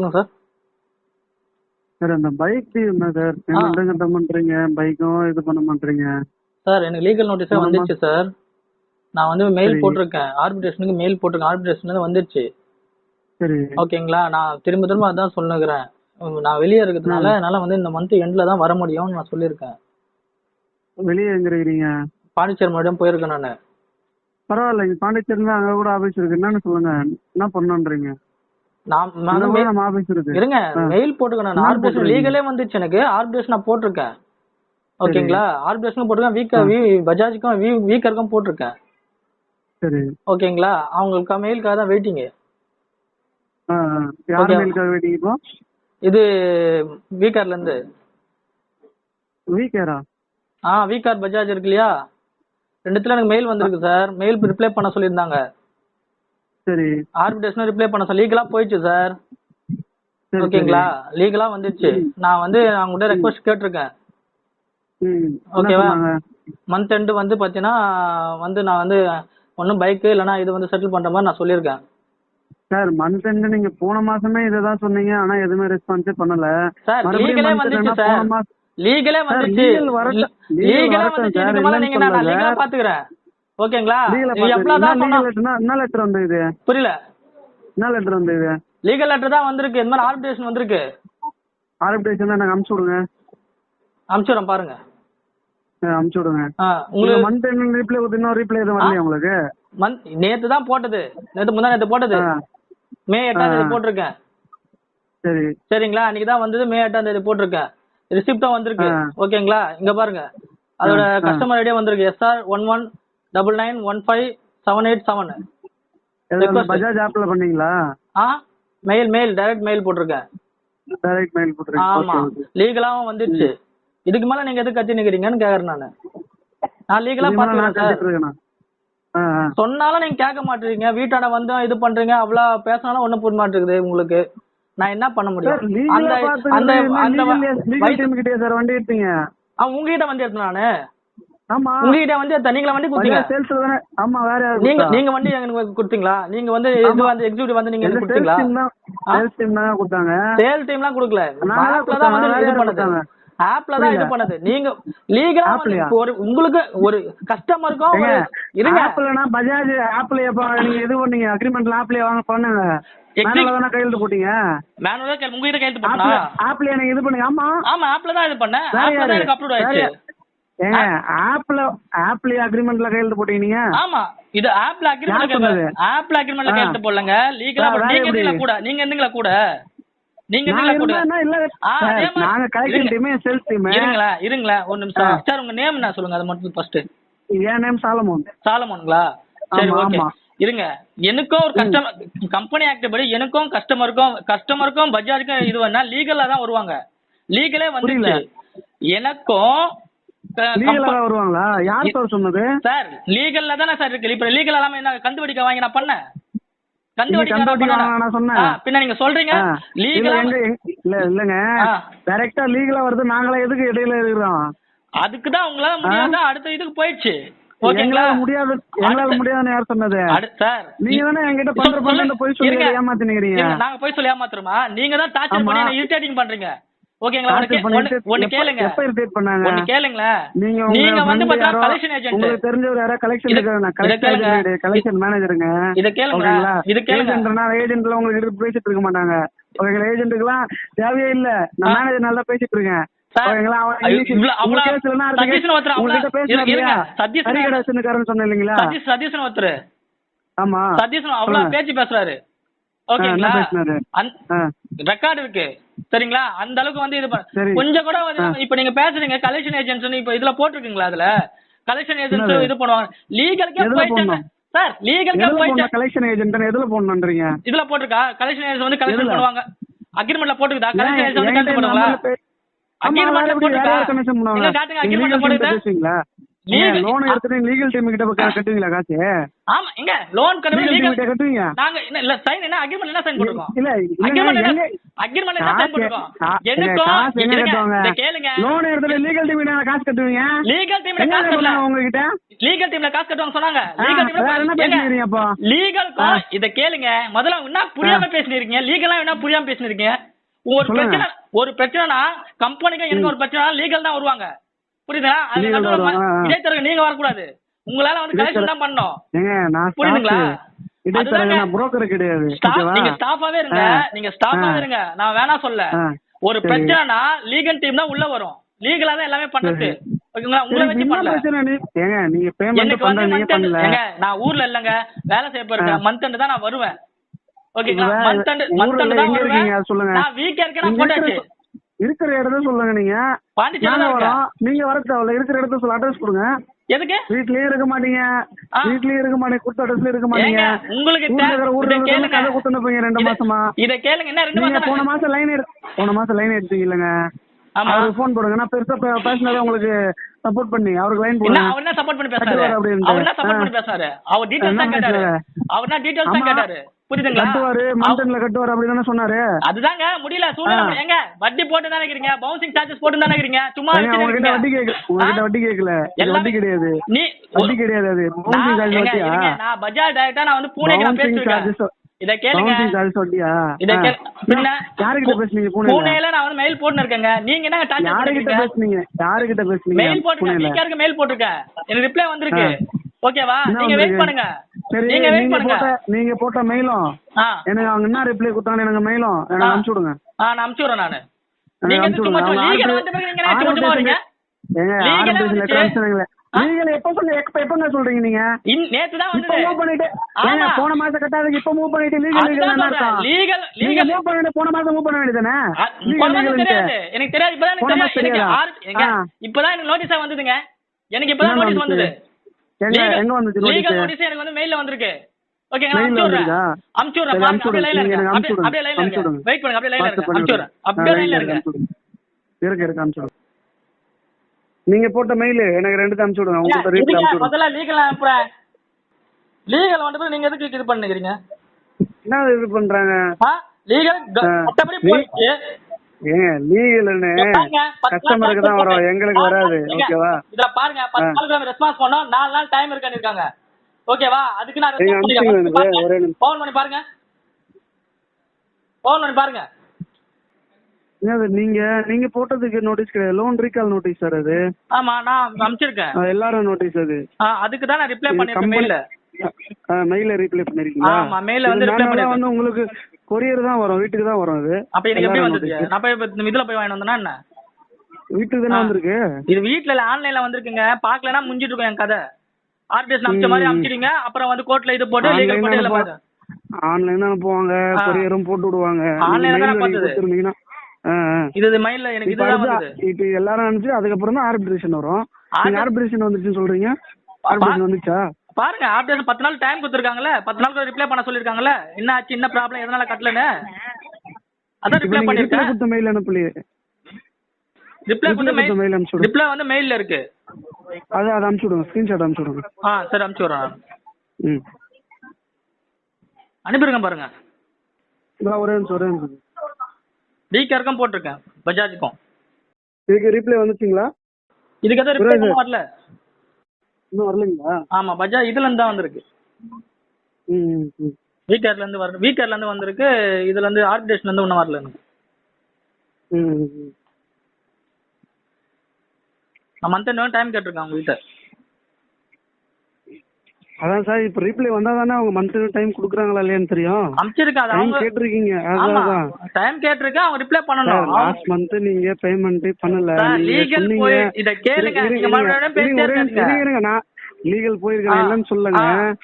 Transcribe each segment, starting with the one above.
சொல்லுங்க sir. Sir அந்த bike என்ன சார்? கட்ட மாட்டீங்க பைக்கும் இது பண்ண மாட்டீங்க. சார் எனக்கு லீகல் நோட்டீஸே. வந்துச்சு சார். நான் வந்து மெயில். போட்டிருக்கேன். ஆர்பிட்ரேஷனுக்கு மெயில் போட்டிருக்கேன். ஆர்பிட்ரேஷன் வந்துருச்சு சரி. ஓகேங்களா? நான் திரும்ப திரும்ப அதான் சொல்லுகிறேன். நான் வெளியே இருக்கிறதுனால என்னால வந்து இந்த மந்த் எண்ட்ல தான் வர முடியும்னு நான் சொல்லியிருக்கேன். வெளியே எங்க இருக்கிறீங்க பாண்டிச்சேரி மறுபடியும் போயிருக்கேன் நான். பரவாயில்ல. பாண்டிச்சேரியில அங்க கூட ஆபீஸ் இருக்கு. என்னன்னு சொல்லுங்க. என்ன பண்ணணுன்றீங்க? இருங்க. மெயில் என்ன ஆர்பிட்ரேஷன்? லீகலே வந்துச்சு எனக்கு. ஆர்பிட்ரேஷன் நான் போட்டிருக்கேன். ஓகேங்களா? ஆர்பிட்ரேஷன் போட்டிருக்கேன். வீக்கா வி பஜாஜுக்கும் வி வீக்கருக்கும் போட்டிருக்கேன். சரி. ஓகேங்களா? அவங்களுக்கு மெயிலுக்காக தான் வெயிட்டிங் ஆ, ஆ. யார். மெயிலுக்காக வெயிட்டிங் இது வீக்கார்ல இருந்து. வீக்கேரா? ஆ வீகார் பஜாஜ் இருக்கு இல்லையா? ரெண்டுத்துல எனக்கு மெயில் வந்திருக்கு சார். மெயில் ரிப்ளை பண்ண சொல்லியிருந்தாங்க. சரி. ஆர்பிட்ரேஷன் ரிப்ளை பண்ண சொல்லி லீகலா போயிடுச்சு சார் சரி. ஓகேங்களா? லீகலா வந்துச்சு நான் வந்து அவங்ககிட்ட ரெக்வஸ்ட் கேட்டிருக்கேன். சரி. ஓகேவா? மந்த் எண்டு வந்து பாத்தீங்கன்னா வந்து நான் வந்து ஒன்றும் பைக்கு இல்லைன்னா இது வந்து செட்டில் பண்ற மாதிரி நான் சொல்லியிருக்கேன். சார் மந்த் எண்ட் நீங்க போன மாசமே இததான் சொன்னீங்க. ஆனா எதுவுமே ரெஸ்பான்ஸே பண்ணல. சார் லீகலே வந்துச்சு சார் லீகலே வந்துச்சு. லீகலே வந்துச்சு. இதுக்கு மேல நீங்க நான். லீகலா பாத்துக்கிறேன். ஓகேங்களா? என்ன லெட்டர் வந்து இது புரியல. என்ன லெட்டர் வந்து இது லீகல் லெட்டர் தான் வந்திருக்கு. இந்த மாதிரி ஆர்பிட்ரேஷன் வந்திருக்கு. ஆர்பிடேஷன் எனக்கு அமுச்சு விடுங்க. அனுப்பிச்சுடுறேன் பாருங்க. அஹ் அமுச்சு விடுங்க. உங்களுக்கு மந்த் எண்ட் ரீப்ளே இன்னும் ரீப்ளே எதுவும் வரலையா உங்களுக்கு? மந்த் நேத்து தான் போட்டது. நேத்து முந்தா நேத்து போட்டது. மே எட்டாம் தேதி. போட்டிருக்கேன். சரி. சரிங்களா? அன்னைக்கு தான் வந்தது. மே எட்டாம் தேதி போட்டிருக்கேன். ரிசிப்டும் வந்திருக்கு. ஓகேங்களா? இங்க பாருங்க. அதோட. கஸ்டமர் ஐடியா வந்திருக்கு. SR one one double nine one five seven eight seven. Bajaj ஆப்ல பண்ணீங்களா? ஆ? மெயில் மெயில் டைரக்ட் மெயில் போட்டிருக்கேன். டைரக்ட் மெயில் போட்டுருக்கீங்க. ஆமா. லீகலாவும் வந்துச்சு. இதுக்கு மேல நீங்க எதுக்கு கத்தி நிக்கிறீங்கன்னு கேக்குறேன் நானு. நான் லீகலா பாத்துக்கிறேன். சொன்னாலும் நீங்க கேட்க மாட்டீங்க வீட்டாண்ட வந்து இது பண்றீங்க. அவ்வளவு பேசினாலும் ஒண்ணும் புரிய மாட்டேங்குது உங்களுக்கு. நான் என்ன பண்ண முடியும்? அந்த அந்த வண்டி எடுத்தீங்க. உங்ககிட்ட வந்து எடுத்தேன் நானு. ஆமா. உங்ககிட்ட வந்து எடுத்தேன். நீங்களா வண்டி கொடுத்தீங்க. சேல்ஸ்ல தானே. ஆமா வேற நீங்க? நீங்க வண்டி எனக்கு கொடுத்தீங்களா? நீங்க வந்து இது. வந்து எக்ஸிக்யூட்டிவ் வந்து நீங்க சேல்ஸ் கொடுத்தீங்களா? டீம் தான். ஆ? சேல்ஸ் டீம் தான் கொடுத்தாங்க. சேல் டீம்லாம் கொடுக்கல. ஆப்ல தான் வந்து இது பண்ணது. ஆப்ல தான் இது. பண்ணது. நீங்க லீகலா? ஒரு உங்களுக்கு ஒரு கஸ்டமருக்கும் ஒரு இருங்க. ஆப்பிள்னா பஜாஜ் ஆப்பிள் எப்ப நீங்க இது பண்ணீங்க அக்ரிமெண்ட்ல ஆப்பிளே வாங்க பண்ணுங்க. கையெழுத்து போட்டீங்க? மேனுவலா உங்ககிட்ட கையெழுத்து போட்டா ஆப்பிள் எனக்கு இது பண்ணுங்க? ஆமா. ஆமா ஆப்ல தான் இது பண்ணேன். ஆப்ல தான்? எனக்கு அப்லோட் ஆயிடுச்சு. ஆப்பிள் ஆப்பிள் அக்ரிமெண்ட்ல கையெழுத்து போட்டீங்க ஆமா. இது ஆப்ல அக்ரிமெண்ட்? ஆப்ல அக்ரிமெண்ட்ல. கையெழுத்து போடலங்க. லீகலா நீங்க? இருந்தீங்களா கூட? நீங்க இருந்தீங்களா கூட? நீங்க நாங்க கலெக்ஷன். டீம் டீம் இருங்களா இருங்களா. ஒரு நிமிஷம். சார் உங்க நேம் என்ன? சொல்லுங்க. அது மட்டும் ஃபர்ஸ்ட் என் நேம் சாலமோன். சாலமோனுங்களா? சரி ஓகே. இருங்க. எனக்கும் ஒரு கஸ்டமர் கம்பெனி ஆக்ட் படி எனக்கும் கஸ்டமருக்கும் கஸ்டமருக்கும் பஜாஜுக்கும் இது வேணா லீகலா தான் வருவாங்க. லீகலே புரியல. எனக்கும் லீகலா வருவாங்களா? யார் சார் சொன்னது? சார் லீகல்ல தானே சார் இருக்கு. இப்ப லீகல் இல்லாம என்ன கந்து வெடிக்க வாங்கி நான் பண்ணேன்? பின்ன நீங்க சொல்றீங்க. லீகலா இல்ல இல்லங்க. டைரக்டா லீகலா வருது. நாங்களே எதுக்கு இடையில இருக்கிறோம்? அதுக்கு தான் உங்களால முடியாத? அடுத்த இதுக்கு போயிடுச்சு. எங்களால முடியாது எங்களால முடியாதுன்னு யார் சொன்னது? சார் நீங்க தானே என்கிட்ட பண்ற. பண்ற போய் சொல்லி இருங்க, நாங்க போய் சொல்லி ஏமாத்துறோமா? நீங்க தான் டார்ச்சர். பண்ணி இரிட்டேட்டிங் பண்றீங்க. ஓகேங்களா எப்ப- கேளுங்க. எப்ப irritate பண்ணாங்க? ஒண்ணு கேளுங்களேன் நீங்க நீங்க வந்து பார்த்தா கலெக்ஷன் ஏஜென்ட் உங்களுக்கு தெரிஞ்சவர் யாரோ கலெக்ஷன் இத கலெக்ஷன். கலெக்ஷன் மேனேஜருங்க இத கேளுங்க. இத கேளுங்க. ஏஜென்ட்னா ஏஜென்ட்ல உங்களுக்கு பேசிட்டு இருக்க மாட்டாங்க. ஓகேங்களா? ஏஜென்ட்டுக்குலாம் தேவையே இல்ல. நான். மேனேஜர் நல்லா பேசிட்டு இருக்கேன்? சதீஷ்னு ஒருத்தர் ஆமா. சதீஷ் அவ்வளவு. பேச்சு பேசுறாரு. ஓகேங்களா? ரெக்கார்டு இருக்கு. சரிங்களா அந்த அளவுக்கு வந்து இது. கொஞ்சம் கூட வந்து. இப்ப நீங்க பேசுறீங்க கலெக்ஷன் ஏஜென்ட்ஸ் இப்ப இதுல போட்டிருக்கீங்களா அதுல கலெக்ஷன் ஏஜென்ட்ஸ்? இது பண்ணுவாங்க லீகலுக்கே போயிட்டாங்க? சார் லீகலுக்கே போயிட்டாங்க கலெக்ஷன் ஏஜென்ட் எதுல போடணுன்றீங்க இதுல போட்டிருக்கா கலெக்ஷன் ஏஜென்ட்ஸ் வந்து கலெக்ஷன்? பண்ணுவாங்க அக்ரிமெண்ட்ல போட்டுருக்கா கலெக்ஷன் ஏன் ஏஜென்ட்ஸ் வந்து கலெக்ஷன் பண்ணுவாங்களா எப்படி போட்டுருக்கா? காட்டுங்க, team போட்டுருக்கா? லோன் எடுத்துட்டு லீகல் டீம் கிட்ட கட்டுவீங்களா காசு? ஆமா எங்க லோன் கட்டுறது லீகல் கிட்ட கட்டுவீங்க? நாங்க இல்ல சைன் என்ன அக்ரிமெண்ட் என்ன சைன் போட்டுருக்கோம்? இல்ல அக்ரிமெண்ட் என்ன அக்ரிமெண்ட் என்ன சைன் போட்டுருக்கோம்? கேளுங்க லோன் எடுத்துட்டு லீகல் டீம் கிட்ட காசு கட்டுவீங்க? லீகல் டீம்ல காசு கட்டல உங்ககிட்ட? லீகல் டீம்ல காசு கட்டுவாங்க சொன்னாங்க. லீகல் டீம்ல வேற என்ன பேசுறீங்க அப்போ? லீகல் இத கேளுங்க. முதல்ல என்ன புரியாம பேசினீங்க? லீகலா என்ன புரியாம பேசினீங்க? ஒரு. பிரச்சனை ஒரு பிரச்சனைனா கம்பெனிக்கு எனக்கு ஒரு பிரச்சனை லீகல் தான் வருவாங்க. புரியுதா அது Legal நடுவுல வருவாங்க, ஆ, ஆ. இடைத்தரகர் நீங்க வரக்கூடாது. உங்களால வந்து கலெக்ஷன் தான் நான் புரியுதுங்களா? நீங்க ஸ்டாஃபாவே இருங்க. நீங்க ஸ்டாஃபாவே. இருங்க. நான் வேணா சொல்ல. ஒரு. பிரச்சனைனா லீகல் டீம் தான் உள்ள வரும். லீகலா தான் எல்லாமே பண்றது. ஓகேங்களா? உங்களை சரி, வச்சு என்ன பண்ணல. பிரச்சனை நீ? ஏங்க நீங்க பேமெண்ட் எனக்கு வந்து பண்ற நீங்க மந்த் பண்ணல. ஏங்க நான் ஊர்ல இல்லங்க. வேலை செய்ய போறேன் மந்த் எண்ட் தான் நான் வருவேன். ஓகேங்களா? மந்த் எண்ட் மந்த் எண்ட் தான் வருவேன். நான் வீக்கா இருக்கேன் நான் போட்டாச்சு. இருக்கிற- இடத்த சொல்லுங்க நீங்க. பாண்டிச்சேரி வரோம். நீங்க வர தேவையில்ல. இருக்கிற இடத்த சொல்ல அட்ரஸ் கொடுங்க. எதுக்கு? வீட்லயே இருக்க மாட்டீங்க. வீட்லயே இருக்க மாட்டீங்க. கொடுத்த அட்ரஸ்ல இருக்க மாட்டீங்க. உங்களுக்கு ஊர்ல கேளுங்க. கதை குத்துன போய் ரெண்டு மாசமா. இத கேளுங்க. என்ன ரெண்டு போன மாசம் லைன் போன மாசம் லைன் எடுத்தீங்க இல்லங்க அவருக்கு ஃபோன் போடுங்க. நான் பெருசா பே- பேசினதை உங்களுக்கு சப்போர்ட் பண்ணி அவருக்கு லைன் போடுங்க. அவர் என்ன சப்போர்ட் பண்ணி பேசுறாரு. அவர் என்ன சப்போர்ட். பண்ணி பேசுறாரு? அவர் டீடைல்ஸ் தான் கேட்டாரு? அவர் என்ன டீடைல்ஸ் தான். கேட்டாரு? புரியுதுங்களா? கட்டுவாரு மந்தன்ல கட்டுவாரு அப்படி சொன்னாரு? அதுதாங்க முடியல. சூழ்நிலை வட்டி போட்டு தானே இருக்கிறீங்க? பவுன்சிங் சார்ஜஸ் போட்டு தானே இருக்கிறீங்க? சும்மா உங்ககிட்ட வட்டி இருக்கீங்க. கேட்கல உங்ககிட்ட? வட்டி எல்லாமே- வட்டி கிடையாது. நீ வட்டி கிடையாது அது. பவுன்சிங் சார்ஜ் வட்டியா? நான் பஜாஜ் டைரக்டா நான் வந்து பூனேக்கு நான் பேசிருக்கேன் இத கேளுங்க. இத பின்ன யாருகிட்ட பேசுனீங்க பூனேல? நான் வந்து மெயில் போட்டு இருக்கேங்க. நீங்க என்ன டார்ச்சர் யாருகிட்ட பேசுனீங்க? யாருகிட்ட பேசுனீங்க மெயில் போட்டுருக்கேன். மெயில் போட்டிருக்கேன் எனக்கு ரிப்ளை வந்திருக்கு. ஓகேவா? நீங்க வெயிட்? பண்ணுங்க. சரி நீங்க வெயிட் பண்ணுங்க. நீங்க போட்ட மெயிலும் எனக்கு அவங்க என்ன ரிப்ளை கொடுத்தாங்க எனக்கு மெயிலும் எனக்கு. அனுப்பிச்சு விடுங்க ஆ நான் அனுப்பிச்சு விடுறேன் நானு நீங்க வந்து சும்மா லீகல் வந்த நீங்க சும்மா வரீங்க ஏங்க Legal ஆ ஆர்டர் வந்துச்சு. லெட்டர் அனுப்பிச்சுங்களே ஆ? நீங்க எப்ப எப்ப எப்பங்க சொல்றீங்க நீங்க? நேத்து தான் வந்தது மூவ் பண்ணிட்டு ஆமா. போன மாசம் கட்டாததுக்கு இப்ப மூவ் பண்ணிட்டு லீகல் லீகல் என்ன அர்த்தம்? லீகல் லீகல் மூவ் பண்ணிட்டு போன மாசம் மூவ் பண்ண வேண்டியதானே மாசம் தெரியாது. எனக்கு தெரியாது. இப்பதான் எனக்கு தெரியாது. இப்பதான் எனக்கு நோட்டீஸா வந்ததுங்க. எனக்கு இப்பதான் நோட்டீஸ்? வந்தது. எங்க வந்துச்சு லீகல் நோட்டீஸ் எனக்கு வந்து மெயில்ல வந்திருக்கு. Mail அனுப்பிச்சு விடுறேன்? அனுப்பிச்சு விடுறேன் அப்படியே லைன்ல. இருங்க. நீங்க அப்படியே லைன்ல இருங்க. வெயிட் பண்ணுங்க அப்படியே லைன்ல இருங்க. அனுப்பிச்சு விடுறேன். அப்படியே. லைன்ல இருங்க. இருக்கு இருக்கு அனுப்பிச்சு நீங்க போட்ட மெயில் எனக்கு ரெண்டு அனுப்பிச்சு விடுங்க. உங்களுக்கு இதுக்கு? அனுப்பிச்சு முதல்ல லீகல் அனுப்புறேன். லீகல் வந்து நீங்க எதுக்கு இது பண்ணுகிறீங்க? என்ன இது பண்றாங்க லீகல். மத்தபடி போயிடுச்சு ஏங்க லீகல்னு கஸ்டமருக்கு தான் வரும். எங்களுக்கு வராது ஓகேவா இதுல பாருங்க பத்து. நாளுக்கு ரெஸ்பான்ஸ் பண்ணோம் நாலு நாள் டைம் இருக்கான்னு ஓகேவா அதுக்கு நான். ஃபோன் பண்ணி பாருங்க. ஃபோன் பண்ணி பாருங்க. நீங்க நீங்க போட்டதுக்கு நோட்டீஸ் கிடையாது லோன் ரீகால் நோட்டீஸ் சார் அது? ஆமா நான் அனுப்பிச்சிருக்கேன். அது எல்லாரும் நோட்டீஸ் அது. அதுக்கு தான் நான் ரிப்ளை பண்ணிருக்கேன் மெயில ரீப்ளை பண்ணிருக்கீங்களா? ஆமா, mail ல வந்து உங்களுக்கு கொரியர் தான் வரும் வீட்டுக்கு தான் வரும் அது. அப்ப எனக்கு எப்படி வந்தது. நான் போய் இதுல போய் வாங்கிட்டு வந்தேனா என்ன? வீட்டுக்கு தானே. வந்திருக்கு? இது வீட்ல இல்ல ஆன்லைன்ல வந்திருக்குங்க. பாக்கலனா முடிஞ்சிட்டு இருக்கும் என் கதை. ஆர்பிஎஸ் அமிச்ச மாதிரி. அமிச்சிடுங்க அப்புறம் வந்து கோர்ட்ல இது போட்டு லீகல் போட்டு இதுல பாருங்க ஆன்லைன் அனுப்புவாங்க ஆ. கொரியரும் போட்டு விடுவாங்க. ல தான் பார்த்தது. இது மைண்ட்ல எனக்கு இதுதான் அடுத்து வந்தது. இப்ப எல்லாரும் அனுப்பிச்சு அதுக்கப்புறம் தான் ஆர்பிட்ரேஷன் வரும். நீங்க ஆர்பிட்ரேஷன் வந்துச்சுன்னு சொல்றீங்க? ஆர்பிட்ரேஷன் வந்துச்சா? பாருங்க ஆப்டேஷன் பத்து நாள் டைம் கொடுத்துருக்காங்கல்ல. பத்து நாள் ரிப்ளை பண்ண சொல்லிருக்காங்கல்ல. என்ன ஆச்சு என்ன ப்ராப்ளம் எதனால கட்டலன்னு? அதான் ரிப்ளை பண்ணிருக்கேன். கொடுத்த மெயில் அனுப்பலையே ரிப்ளை கொடுத்த mail மெயில் அனுப்பிச்சு. ரிப்ளை வந்து மெயில்ல இருக்கு. அதை அதை அனுப்பிச்சு விடுங்க. ஸ்கிரீன்ஷாட் அனுப்பிச்சு விடுங்க. ஆ சரி அனுப்பிச்சு விடுறேன் ம். அனுப்பிடுங்க பாருங்க. இதோ ஒரே நிமிஷம் ஒரே நிமிஷம். டிகேருக்கும் போட்டிருக்கேன். பஜாஜுக்கும். இதுக்கு ரிப்ளை வந்துச்சுங்களா? இதுக்கு எதுவும் ரிப்ளை. வரல. இன்னும் வரலைங்களா? ஆமா பஜாஜ் இதுல இருந்து தான் வந்திருக்கு. வீக்கர்ல இருந்து வர வீக்கர்ல இருந்து வந்திருக்கு இதுல இருந்து ஆர்பிடேஷன்ல இருந்து ஒன்றும் வரல எனக்கு மந்த் டைம் கேட்டிருக்கேன் உங்ககிட்ட. அதான் சார் இப்ப ரீப்ளை வந்தா தானே அவங்க மந்த் டைம் குடுக்குறாங்களா இல்லையான்னு தெரியும். அது டைம் கேட்டிருக்கீங்க. அதான் டைம் கேட்டிருக்கேன் அவங்க ரிப்ளை பண்ணணும். லாஸ்ட் மந்த் நீங்க பேமெண்ட் பண்ணல. நீங்க சொன்னீங்க. போய் இத கேளுங்க. நீங்க மறுபடியும் பேசிட்டே இருங்க, நான் லீகல் போயிருக்கேன் இல்லன்னு சொல்லுங்க.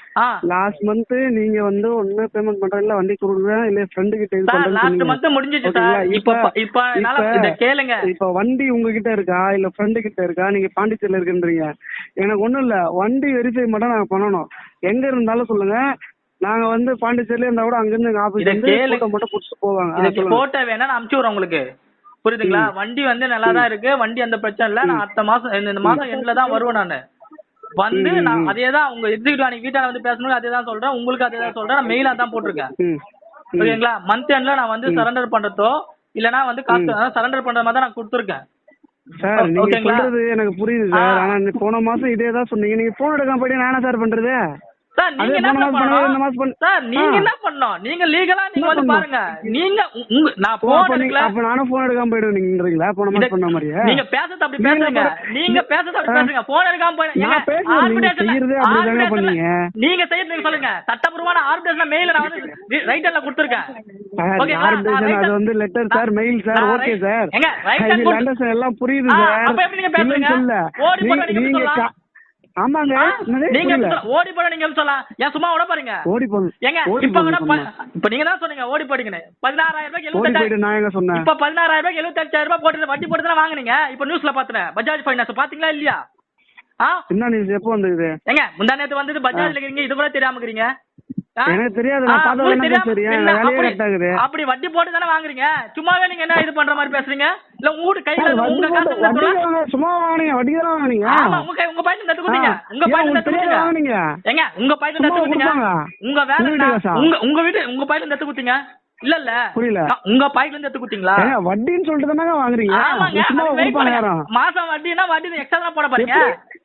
லாஸ்ட் மந்த் நீங்க வந்து ஒண்ணு பேமெண்ட் இல்ல வண்டி கொடுக்குறேன் இல்ல ஃப்ரெண்டு கிட்ட இது லாஸ்ட். மந்த் முடிஞ்சிச்சு? சார். இப்ப இப்ப- இத கேளுங்க. இப்ப வண்டி உங்ககிட்ட இருக்கா? இல்ல ஃப்ரெண்டு கிட்ட இருக்கா? நீங்க பாண்டிச்சேரியில இருக்குன்றீங்க. எனக்கு ஒண்ணும் இல்ல. வண்டி வெரிஃபை மட்டும் நாங்க பண்ணணும். எங்க இருந்தாலும் சொல்லுங்க. நாங்க வந்து பாண்டிச்சேரியில இருந்தா கூட அங்க இருந்து எங்க ஆபீஸ் வந்து. போட்டோ மட்டும் புடிச்சு போவாங்க. போட்டோ வேணா நான் அனுப்பிச்சு விடுறேன் உங்களுக்கு. புரியுதுங்களா? வண்டி வந்து நல்லா தான் இருக்கு. வண்டி அந்த பிரச்சனை இல்ல. நான் அடுத்த மாசம் இந்த இந்த மாசம் எண்ட்ல தான் வருவேன் நானு. வந்து நான் ம். அதே தான் உங்க எக்ஸிக்யூட்டிவ் அன்னைக்கு வீட்டால வந்து பேசணும் அதே தான் சொல்றேன். உங்களுக்கு அதே தான் சொல்றேன். நான் மெயிலா தான் போட்டிருக்கேன். ம் ம். ஓகேங்களா? மந்த் எண்ட்ல நான் வந்து சரண்டர் பண்றதோ இல்லனா வந்து காசு சரண்டர் பண்ற மாதிரி தான் நான் கொடுத்துருக்கேன். சார் நீங்க? சொல்றது எனக்கு புரியுது சார். ஆனா போன மாசம் இதே தான் சொன்னீங்க. நீங்க போன் எடுக்காம போயிட்டு நான் என்ன சார் பண்றது? சார் நீங்க என்ன பண்ணணும்? பண்ண- சார் நீங்க. என்ன பண்ணணும்? நீங்க லீகலா நீங்க வந்து? பாருங்க. நீங்க உங்க நான் போன் எடுக்கல. அப்ப நானும் போன் எடுக்காம போயிடுவீங்கன்றீங்களா போன மாசம் பண்ண மாதிரியே. நீங்க பேசுறது அப்படி பாரு- நீங்க பேசுறது அப்படி. பேசுங்க. போன் எடுக்காம போய் நான் பேசுறது நீங்க செய்யறதே சொல்லுங்க. சட்டபூர்வமான ஆர்பிட்ரேஷன் மெயில நான் வந்து ரைட்டர்ல கொடுத்துருக்கேன். அது வந்து letter sir mail sir okay sir எல்லாம் புரியுது சார் அப்ப எப்படி நீங்க ஆமாங்க? நீங்க ஓடி போட நீங்க சொல்லலாம் ஏன் சும்மா விட பாருங்க ஓடி போங்க. ஏங்க இப்ப கூட இப்ப நீங்க தான் சொன்னீங்க ஓடி போடுங்கன்னு. பதினாறாயிரம் ரூபாய்க்கு எழுபத்தெட்டாயிரம் நான் எங்க சொன்னேன். இப்ப பதினாறாயிரம் ரூபாய்க்கு எழுபத்தஞ்சாயிரம் ரூபாய் போட்டு வட்டி போட்டு தானே வாங்குனீங்க? இப்ப நியூஸ்ல பாத்துனேன். பஜாஜ் ஃபைனான்ஸ் பாத்தீங்களா இல்லையா? என்ன நியூஸ் எப்போ வந்தது? ஏங்க முந்தா நேத்து வந்துட்டு பஜாஜ்ல இருக்கீங்க இது கூட தெரியாம இருக்கீங்க? எனக்கு தெரியாது, நான் பார்த்தா தானே தெரியாம- வேலையே அப்படி- correct ஆகுது. அப்படி வட்டி போட்டு தானே வாங்குறீங்க? சும்மாவே நீங்க என்ன இது பண்ற மாதிரி பேசுறீங்க? இல்ல உங்க கையில உங்க காசு சும்மா வாங்குனீங்க வட்டி தானே வாங்குனீங்க ஆமா உங்க உங்க கொடுத்தீங்க ஆ. உங்க தெரியாத கொடுத்தீங்க. வாங்குனீங்க? ஏங்க உங்க தத்து கொடுத்தீங்க? கொடுப்பாங்க. உங்க வேலை உங்க? உங்க வீட்டு உங்க பாயிண்ட் தத்து கொடுத்தீங்க. இல்ல இல்ல புரியல. உங்க பாயிண்ட்ல இருந்து எடுத்து கொடுத்தீங்களா வட்டின்னு சொல்லிட்டு தானங்க வாங்குறீங்க? மாசம் வட்டினா வட்டி எக்ஸ்ட்ரா தான் போட போறீங்க?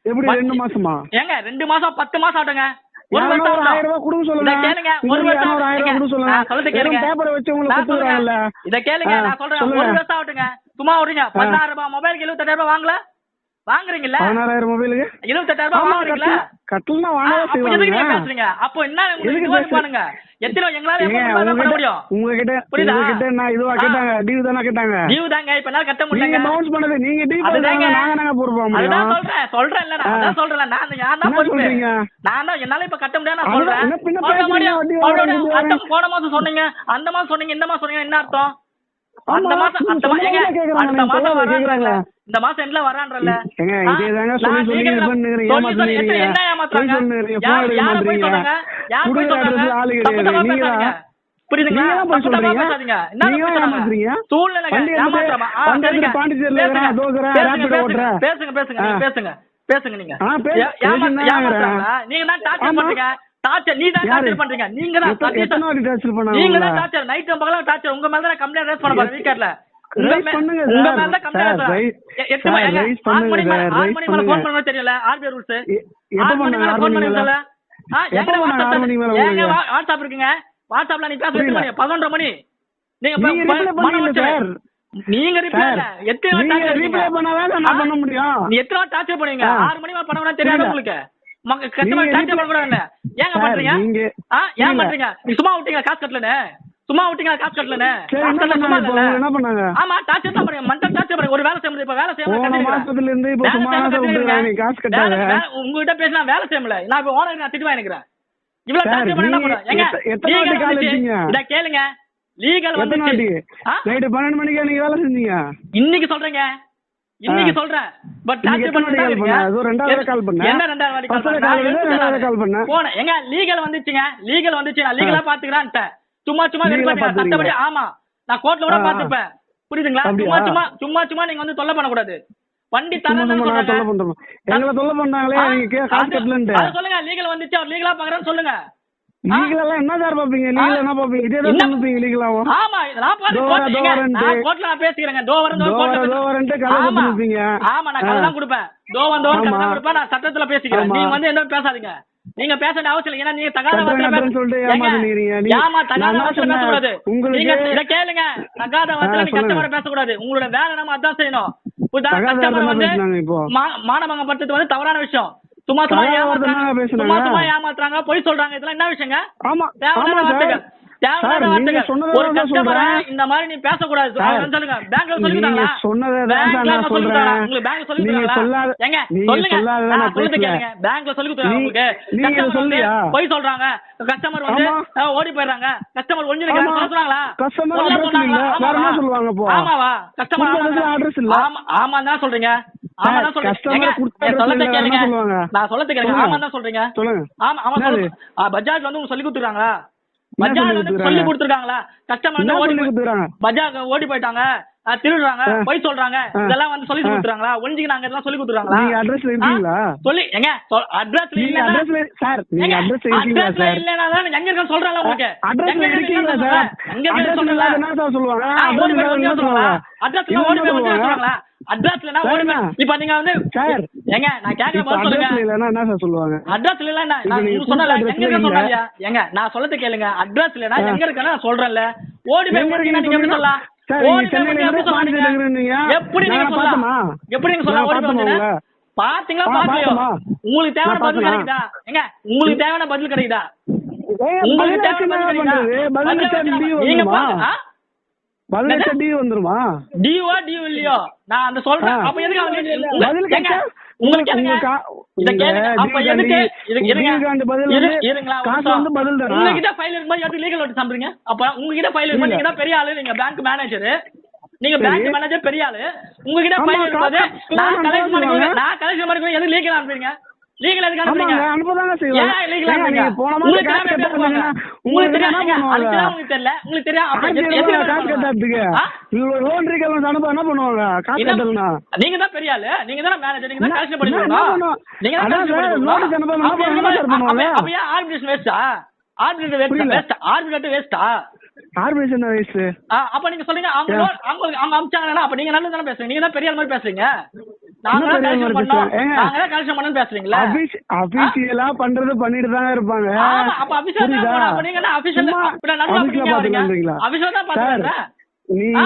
எப்படி- ரெண்டு மாசமா? ஏங்க ரெண்டு மாசம் பத்து மாசம் ஆட்டுங்க ஒரு வருஷம். ஆயிரம் ரூபாய் கொடுக்க சொல்லுங்க. இத கேளுங்க ஒரு வருஷம் ஆயிரம் ரூபாய் கொடுக்க சொல்லுங்க. சொல்றது கேளுங்க பேப்பரை வச்சு உங்களுக்கு. இத கேளுங்க நான் சொல்றேன். ஒரு வருஷம் ஆகட்டுங்க சும்மா விடுங்க பதினாறு ரூபாய் மொபைலுக்கு எழுபத்தெட்டாயிரம் ரூபாய் வாங்கல வாங்குறீங்கல்ல பதினாறாயிரம் மொபைலுக்கு எழுபத்தெட்டாயிரம் ரூபாய் வாங்குறீங்களா கட்டல- கட்டலன்னா ஆ, வாங்கவே அப்ப எதுக்கு நீங்க செய்வாங்க. பேசுறீங்க அப்போ என்ன? பாருங்க எத்தனை எங்களால பண்ண முடியும் உங்ககிட்ட புரியுதா? உங்ககிட்ட நான் இதுவா. கேட்டாங்க டியூ தானே கேட்டாங்க டியூ தாங்க இப்ப என்னால கட்ட நீங்க முடியலங்க பவுன்ஸ் பண்ணது நீங்க டியூ. பண்ணாங்க நாங்க நாங்க பொறுப்பா அதுதான் முடியும் சொல்றேன் சொல்றேன் இல்ல நான். அதான் சொல்றேன் நான் நான் தான் பொறுப்பு? நான் தான் என்னால இப்ப கட்ட முடியாது நான் சொல்றேன். போன மாசம் சொன்னீங்க அந்த மாசம் சொன்னீங்க இந்த மாசம் சொன்னீங்க என்ன அர்த்தம் அந்த மாசம் அந்த மாசம் கேக்குறாங்க. இந்த மாசம் எண்ட்ல. எத்தனை- என்ன ஏமாத்துறாங்க? யார் போய். சொல்றாங்க? யார் போய் சொல்றாங்க? பேசுங்க. பேசுங்க, பேசுங்க. பேசுங்க பேசுங்க. நீங்க நீங்க. தான் டார்ச்சர். பண்றீங்க டார்ச்சர் நீ தான்? டார்ச்சர் பண்றீங்க. நீங்க தான் எத்தனை- வாட்டி torture பண்ணாங்க நீங்க? தான் டார்ச்சர் நைட் பகலாம் டார்ச்சர் உங்க மேல தான் கம்ப்ளைண்ட் ரைஸ் பண்ண போறேன் வீக்கெட்ல தெரியல ஆர்பிஐ ரூல்ஸ் வாட்ஸ்அப் இருக்குங்க. வாட்ஸ்அப்ல நீ பேச. மணி பதினொன்றரை மணி. நீங்க நீங்க ரிப்ளை எத்தனை டார்ச்சர்? பண்ணாதான் நான்? பண்ண முடியும். நீ எத்தனை டார்ச்சர் பண்ணுவீங்க. ஆறு மணி பண்ண வேணா தெரியாது. உங்களுக்கு. ஏங்க பண்றீங்க? ஏன். பண்றீங்க? சும்மா விட்டீங்க காசு கட்டலன்னு? சும்மா விட்டீங்க காசு கட்டலன்னு? சரி, காசு என்ன கட்டல சும்மா பண்ணாங்க? இப்போ? இல்ல அவங்க என்ன பண்ணாங்க? ஆமா டார்ச்சர் தான் பண்ணுங்க மண்டல் டார்ச்சர் பண்ணுங்க ஒரு வேலை செய்ய முடியும் இப்ப வேலை செய்ய போன மாசத்துல இருந்து இப்ப சும்மா தான் விட்டுருக்காங்க, நீ காசு. உங்ககிட்ட பேசினா வேலை செய்ய முடியல நான் இப்ப ஓனர் நான் திட்டு வாங்கிக்கிறேன் இவ்வளவு சார், டார்ச்சர் பண்ண என்ன ஏங்க எத்த- எத்தனை வாட்டி கால்? இத கேளுங்க. லீகல் வந்து? நைட்டு பன்னெண்டு மணிக்கா நீங்க வேலை செஞ்சீங்க? இன்னைக்கு சொல்றேங்க. இன்னைக்கு. சொல்றேன் பட் எத்தனை வாட்டி call பண்ண? பண்ண. என்ன ரெண்டாவது வாட்டி கால் பண்ண? call பண்ண, பண்ண. போனேன். எங்க லீகல் வந்துச்சுங்க. லீகல் வந்துச்சு நான் லீகலா பாத்துக்கிறான்ட்டேன் சும்மா சும்மா பாத்துக்கிறீங்க. சட்டப்படி ஆமா. நான் கோர்ட்ல கூட. பாத்துப்பேன். புரியுதுங்களா? சும்மா சும்மா சும்மா சும்மா நீங்க வந்து தொல்லை பண்ணக்கூடாது. வண்டி சும்மா தரேன்னு சொல்றாங்க. எங்களை தொல்லை பண்ணாங்களே, நீங்க காசு கட்டலன்ட்டு. அது சொல்லுங்க. லீகல் வந்துச்சு. அவர் லீகலா பாக்குறேன்னு சொல்லுங்க. எல்லாம் என்ன சார் பாப்பீங்க? legal என்ன பாப்பீங்க? இதே தான் என்ன- சொல்லுவீங்க. ஆமா நான் பாத்து. நான் கோர்ட்ல நான் பேசிக்கிறேங்க தோ வரேன் தோ தோ கோர்ட்ல வர, பேசு- தோ வரேன்ட்டு கதை ஆமா. நான் கதை. தான் கொடுப்பேன் கதை. தான் கொடுப்பேன் நான் சட்டத்துல பேசிக்கிறேன். நீங்க வந்து எந்த பேசாதீங்க நீங்க பேச வேண்டிய அவசியம் இல்லை ஏன்னா நீங்க தகாத கட்டுறேன்னு சொல்லிட்டு ஏமா தகாத என்ன சொன்னேன்? பேசக்கூடாது நீங்க இத கேளுங்க தகாத வார்த்தையில நீங்க. கஸ்டமரை பேசக்கூடாது உங்களோட வேலை நம்ம அதான் செய்யணும் வார்த்தை வந்து பேசுனாங்க இப்போ. மா- மானபங்கப்படுத்துறது வந்து தவறான விஷயம் சும்மா சும்மா ஏமாத்துறாங்க? சும்மா சும்மா ஏமாத்துறாங்க. பொய் சொல்றாங்க. இதெல்லாம் என்ன விஷயங்க? ஆமா தேவையான வார்த்தைகள். இந்த மாதிரி நீ பேசக்கூடாது. சொல்லுங்க பேங்க்ல சொல்லி நீங்க தராங்களா சொன்னதை தான் பேங்க்ல சார் நான் அவங்க சொல்லி தராங்களா? சொல்றேன். உங்களுக்கு பேங்க்ல சொல்லி நீங்க தராங்களா சொல்லாத- ஏங்க நீங்க சொல்லுங்க. சொல்லாததை நான் நான் சொல்றது பேசல. கேளுங்க பேங்க்ல சொல்லி தராங்க நீ- உங்களுக்கு. நீங்க Customer வந்து சொல்லியா? பொய் சொல்றாங்க. கஸ்டமர் வந்து ஓடி போயிடுறாங்க. கஸ்டமர் ஆமாவா? என்ன சொல்லுவாங்க? ஆமாவா? கஸ்டமர். ஆமா ஆமா தான் சொல்றீங்க? நான் சொல்லுங்க. ஆமா ஆமா பஜாஜ் வந்து உங்களுக்கு சொல்லி கொடுத்துருக்காங்களா என்ன பஜாஜ் சொல்லி வந்து கொடுத்துருக்காங்க? சொல்லி கொடுத்துருக்காங்க கஸ்டமர் வந்து ஓடி போயிட்டாங்க திருடுறாங்க. பொய் சொல்றாங்க. இதெல்லாம் வந்து சொல்லி. கொடுத்துறாங்களா ஒளிஞ்சுக்கு நாங்க இதெல்லாம் சொல்லி கொடுத்துறாங்களா அட்ரஸ்ல இருக்கீங்களா சொல்லி எங்க அட்ரஸ்ல அட்ரஸ்ல சார் நீங்க ஏங்க, அட்ரஸ்ல இருக்கீங்களா சார் இல்லைன்னா தான் எங்க இருக்கேன்னு சொல்றேன்ல உங்களுக்கு. அட்ரஸ்ல இருக்கீங்களா சார்? எங்க அட்ரஸ் சொல்றேன்ல? இல்லாத என்ன சார் சொல்லுவாங்க அட்ரஸ் அட்ரஸ்ல இல்ல, ஓடி போய்? சொல்லுவாங்களா? அட்ரஸ்லனா ஓடி இப்ப நீங்க வந்து சார் ஏங்க நான் கேக்குற பதில் சொல்லுங்க. என்ன சார் சொல்லுவாங்க? அட்ரஸ் இல்ல நான் சொன்னல எங்க இருக்க. சொன்னாலியா ஏங்க நான் சொல்லது கேளுங்க. அட்ரஸ் இல்லனா. எங்க இருக்கேன்னு நான் சொல்றேன்ல. ஓடி போய் நீங்க எப்படி சொல்லலாம்? ஓடி போய் எப்படி நீங்க? சொல்லலாம்? எப்படி நீங்க சொல்லலாம்? ஓடி போய்? பாத்தீங்களா? பாக்கலையோ? உங்களுக்கு தேவையான பதில்? கிடைக்குதா? ஏங்க உங்களுக்கு தேவையான பதில் கிடைக்குதா? உங்களுக்கு தேவையான பதில் கிடைக்குதா? நீங்க? பாருங்க? வச்சா டியூ வந்துருமா? டியூவா டியூ இல்லையோ? நான் அந்த சொல்றேன். அப்ப எதுக்கு உங்ககிட்ட ஃபைல் இருக்கும்போது எடுத்து லீகல் நோட்டீஸ் சாம்பிடுங்க அப்ப உங்ககிட்ட ஃபைல் இருக்கும்போது. நீங்க பெரிய ஆளு நீங்க பேங்க் மேனேஜர் நீங்க. பேங்க் மேனேஜர் பெரிய ஆளு. உங்ககிட்ட ஃபைல் இருக்கும்போது நான் வாங்குவாங்க. பண்ணிக்குவேன் நான் கலெக்ஷன் பண்ணிக்குவேன் எதுக்கு லீகல் அனுப்புறீங்க லீகல் அதுக்கு உங்களுக்கு தெரியல உங்களுக்கு கட்டலனா? நீங்க தான் பெரிய ஆளு. நீங்க தான் மேனேஜர் நீங்க தான் கலெக்ஷன் பண்ணி என்ன கொடுக்கணும். பண்ணுவோம்? நீங்க தான் அதான் collection சார், பண்ணி notice அனுப்பாம கொடுக்கணும். என்ன அப்ப பண்ணுவாங்க? என்ன என்ன பண்ணுவாங்க? அப்ப- அப்ப ஏன் ஆர்பிட்ரேஷன் வேஸ்டா ஆர்பிட்ரேட் வேஸ்ட் புரியல. வேஸ்ட் ஆர்பிட்ரேட் வேஸ்டா. அப்ப நீங்க சொல்றீங்க அவங்க அவங்க அவங்க அமிச்சாங்கன்னா அப்ப நீங்க நல்லது தானே பேசுறீங்க? நீங்க தான் பெரிய ஆள் மாதிரி பேசுறீங்க? ஆ? பண்றது பண்ணிட்டு தாங்க இருப்பாங்க. புரியுதா? போனா, அப்ப நீங்க என்ன அபிஷேக் சும்மா அப்ப நடுவுல office ல நீங்க வரீங்க பாத்துக்கலான்றீங்களா? அபிஷேக் தான் நீங்க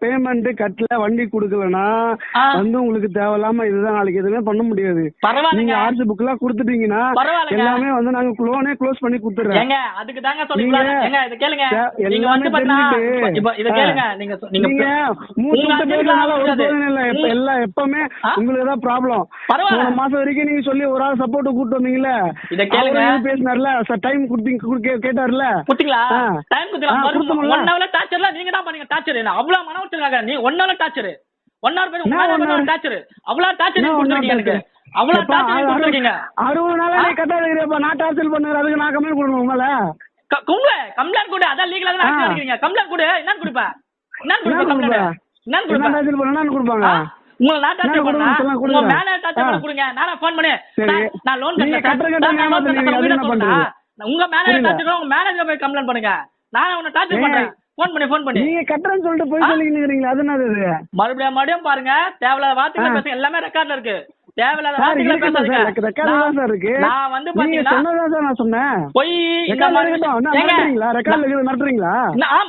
பேமெண்ட் கட்டல வண்டி குடுக்கலனா. வந்து உங்களுக்கு தேவையில்லாம இதுதான் நாளைக்கு எதுவுமே பண்ண முடியாது. நீங்க ஆர்சி புக் எல்லாம் கொடுத்துட்டீங்கன்னா. எல்லாமே வந்து நாங்க லோனே க்ளோஸ் பண்ணி கொடுத்துறேன் ஏங்க அதுக்கு தாங்க நீங்க- கேளுங்க. வந்து. கேளுங்க. நீங்க நீங்க ஒரு இல்ல. எல்லாம் எப்பவுமே? உங்களுக்கு தான் ப்ராப்ளம். போன மாசம் வரைக்கும் நீங்க சொல்லி ஒரு ஆள் சப்போர்ட் கூட்டு வந்தீங்கல்ல. இத கேளுங்க. அவரு பேசினார்ல. டைம் கொடுத்தீங்க கேட்டார்ல. குடுத்தீங்களா. டைம் குடுத்தீங்களா? ஆ, கொடுத்தோம்ல. ஒன் ஹவர்ல டார்ச்சர்ல நீங்க தான் பண்ணீங்க. டார்ச்சர் என்ன? அவ்வளவு மன உளைச்சல் நீ ஒன் ஹவர்ல டார்ச்சர் ஒன் ஹவர் பேர்? டார்ச்சர் அவ்வளவு டார்ச்சர் கொடுத்துருக்கீங்க எனக்கு? அவ்வளவு டார்ச்சர் கொடுத்துருக்கீங்க. அறுபது நாளா கட்டாதுப்பா நான் டார்ச்சல் பண்ணுறேன் அதுக்கு நான் கம்ப்ளைண்ட் கொடுக்கணும் உங்கள கும்பல கம்ப்ளைண்ட் கொடு. அதான் லீகலா தான் எடுக்கிறீங்க கம்ப்ளைண்ட் கொடு. என்னன்னு கொடுப்ப? என்னன்னு கொடுப்ப என்ன கம்ப்ளைண்ட் கொடுப்ப? என்னன்னு என்ன கொடுப்ப டார்ச்சல் பண்ணா கொடுப்பாங்க? உங்களை நான் டார்ச்சர் பண்ணா உங்க. மேல டார்ச்சர். கொடுங்க. நானா ஃபோன் பண்ணி. நான் லோன்? உங்க புரியல. டார்ச்சர் உங்க மேனேஜர் போய் கம்ப்ளைண்ட் பண்ணுங்க. நான் உன்னை டார்ச்சர். பண்றேன். ஃபோன் பண்ணி ஃபோன் பண்ணி. நீங்க கட்டுறேன்னு சொல்லிட்டு போய் இருக்கீங்களா அது என்னது மறுபடியும் மறுபடியும் பாருங்க தேவையில்லாத வார்த்தைகளை. பேசுங்க. எல்லாமே ரெக்கார்ட்ல இருக்கு. தேவையில்லாத வார்த்தைகளை இருக்கு சார் பேசாதீங்க. ரெக்கார்டு தான் சார் இருக்கு. நான் வந்து பாத்தீங்கன்னா சார் நான் சொன்னேன். பொய் இந்த மாதிரி மிரட்டுறீங்களா? ரெக்கார்ட்ல மிரட்டுறீங்களா?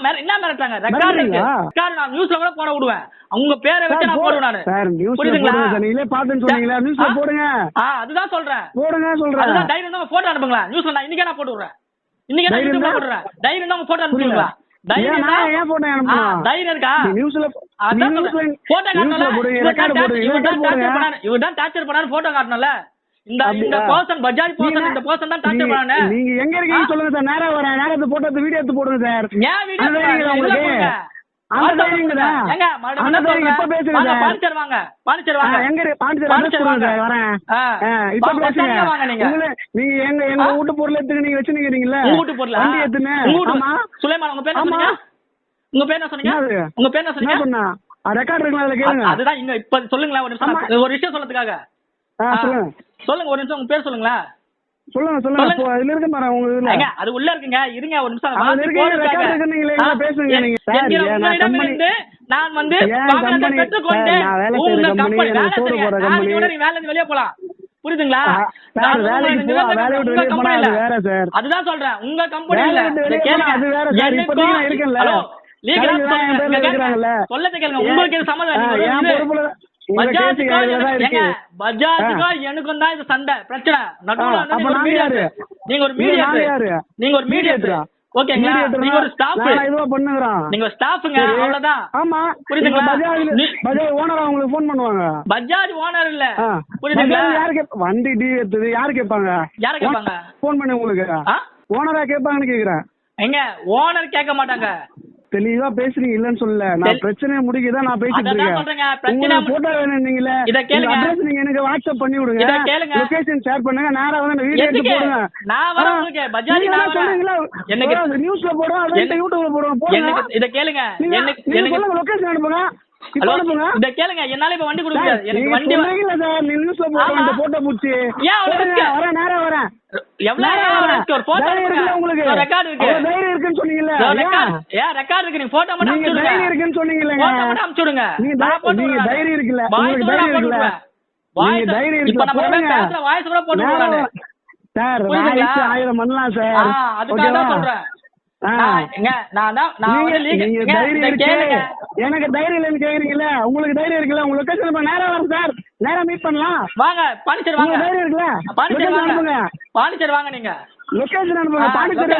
மிர- என்ன மிரட்டுறாங்க? ரெக்கார்ட் இருக்கு? ரெக்கார்ட் நான் நியூஸ்ல கூட போட விடுவேன். உங்க பேரை வச்சு நான் போடுவேன் நானு. சார் புரியுதுங்களா? நீங்களே பாத்துன்னு சொன்னீங்களா நியூஸ்ல? போடுங்க. ஆ அதுதான் சொல்றேன். போடுங்க சொல்றேன். அதுதான் டைரி இருந்தா போட்டோ அனுப்புங்களா நியூஸ்ல நான் இன்னைக்கே நான் போட்டு விடுறேன். இன்னைக்கே நான்? போடுறேன் டைரி இருந்தா உங்க போட்டோ அனுப்புங்களா இந்த person, பஜாஜ் நீங்க- இந்த person தான் நீங்க- பண்ணானே. நீங்க எங்க இருக்கீங்க? சொல்லுங்க சார் நேரா வரேன். நேரா எடுத்து போட்டோ வீடியோ எடுத்து போடுங்க சார். ஏன் இதுல உங்களுக்கு? நீங்க. எங்க எங்க? வீட்டு பொருள் எடுத்துக்க நீங்க வச்சுருக்கீங்களா உங்க வீட்டு பொருளா? வண்டி எடுத்துன்னு சுலைமான், உங்க பேர்? உங்க பேர் என்ன சொன்னீங்க? உங்க பேர் என்ன சொன்னீங்க? ரெக்கார்ட் இருக்குங்களா அதுல கேளுங்க. அது- அதுதான் இப்ப சொல்லுங்களேன் ஒரு நிமிஷம். ஒரு விஷயம் சொல்றதுக்காக சொல்லுங்க ஒரு நிமிஷம் உங்க பேர் சொல்லுங்களேன். சொல்லுங்க சொல்லுங்க. இதுல இருக்கு பாரு உங்க இதுல. அது உள்ள இருக்குங்க. இருங்க ஒரு நிமிஷம். அதுல வாசி இருக்கு, பேசுங்க நீங்க. சார், நான் வந்து வாகனத்தை பெற்றுக்கொண்டு உங்க கம்பெனி வேலை செய்யுங்க. வேலை இருந்து வெளியே போலாம். புரியுதுங்களா? கம்பெனில அது. அதுதான் சொல்றேன். உங்க கம்பெனி அது. ஹலோ லீகலா இருக்கிறாங்கல்ல. கேளுங்க. உங்களுக்கு சம்மதம்? எனக்கும் தான் இது சண்டை. பிரச்சனை. நடுவுல நீங்க ஒரு யாரு? நீங்க ஒரு மீடியேட்டரா? ஓகேங்களா நீங்க ஒரு ஸ்டாஃப். நீங்க ஸ்டாஃப்ங்க. அவ்வளவுதான். ஆமா. புரியுதுங்களா? பஜாஜ் ஓனர் உங்களுக்கு ஃபோன் பண்ணுவாங்க? பஜாஜ் ஓனர் இல்ல. புரியுதுங்களா? யாரு கேப்ப- வண்டி டீ எடுத்தது யாரு கேட்பாங்க? யார கேட்பாங்க? ஃபோன் பண்ணி உங்களுக்கு? ஓனரா கேட்பாங்கன்னு கேக்குறேன். எங்க? ஓனர் கேட்க மாட்டாங்க. தெளிவா பேசுறீங்க இல்லன்னு சொல்லல. நான் பிரச்சனையை முடிக்கதான் நான் பேசிட்டு இருக்கேன். உங்களுக்கு போட்டோ வேணும் நீங்களே இத கேளுங்க. அட்ரஸ் நீங்க எனக்கு வாட்ஸ்அப் பண்ணி விடுங்க. இத கேளுங்க. லொகேஷன் ஷேர் பண்ணுங்க. நேரா வந்து வீடியோ எடுத்து? போடுங்க. நான் வரேன் உங்களுக்கு, பஜாஜ் நான். சொல்றீங்களா? எனக்கு- நியூஸ்ல என்ன- யூடியூப்ல போடுவோம் போடுங்க. இத கேளுங்க. எனக்கு எனக்கு லொகேஷன் அனுப்புங்க. இத கேளுங்க என்னால இப்ப வண்டி கொடுக்க எனக்கு வண்டி சொல்றீங்களா சார் நீ நியூஸ்ல. இந்த போட்டோ புடிச்சு ஏன் risk? வரேன் எவ்வளவு நேரா நேரம். இருக்கு? ஒரு உங்களுக்கு record இருக்கு. தைரியம் இருக்குன்னு சொன்னீங்கல்ல ஒரு ஏன்? record இருக்கு நீங்க photo மட்டும் அனுப்பிச்சு தைரியம். இருக்குன்னு மட்டும் அனுப்பிச்சு விடுங்க. நீங்க போட்டு. தைரியம் Voice உங்களுக்கு தைரியம் போட்டு. Voice- நீங்க தைரியம் இப்ப நம்ம பேசுற கூட போட்டு விடுறேன். சார்? வாய்ஸ் ஆயிரம் பண்ணலாம் சார் அதுக்காக தான் சொல்றேன். எனக்கு தைரியம் இல்லைன்னு கேக்குறீங்கல்ல? உங்களுக்கு தைரியம் இருக்குல்ல? உங்க லொகேஷன் இப்ப நேரா வரேன் சார் நேரா மீட் பண்ணலாம். வாங்க பாண்டிச்சேரி வாங்க. தைரியம் இருக்குல்ல? பாண்டிச்சேரி லொகேஷன் வாங்க. பாண்டிச்சேரி வாங்க நீங்க. லொகேஷன் அனுப்புங்க. பாண்டிச்சேரி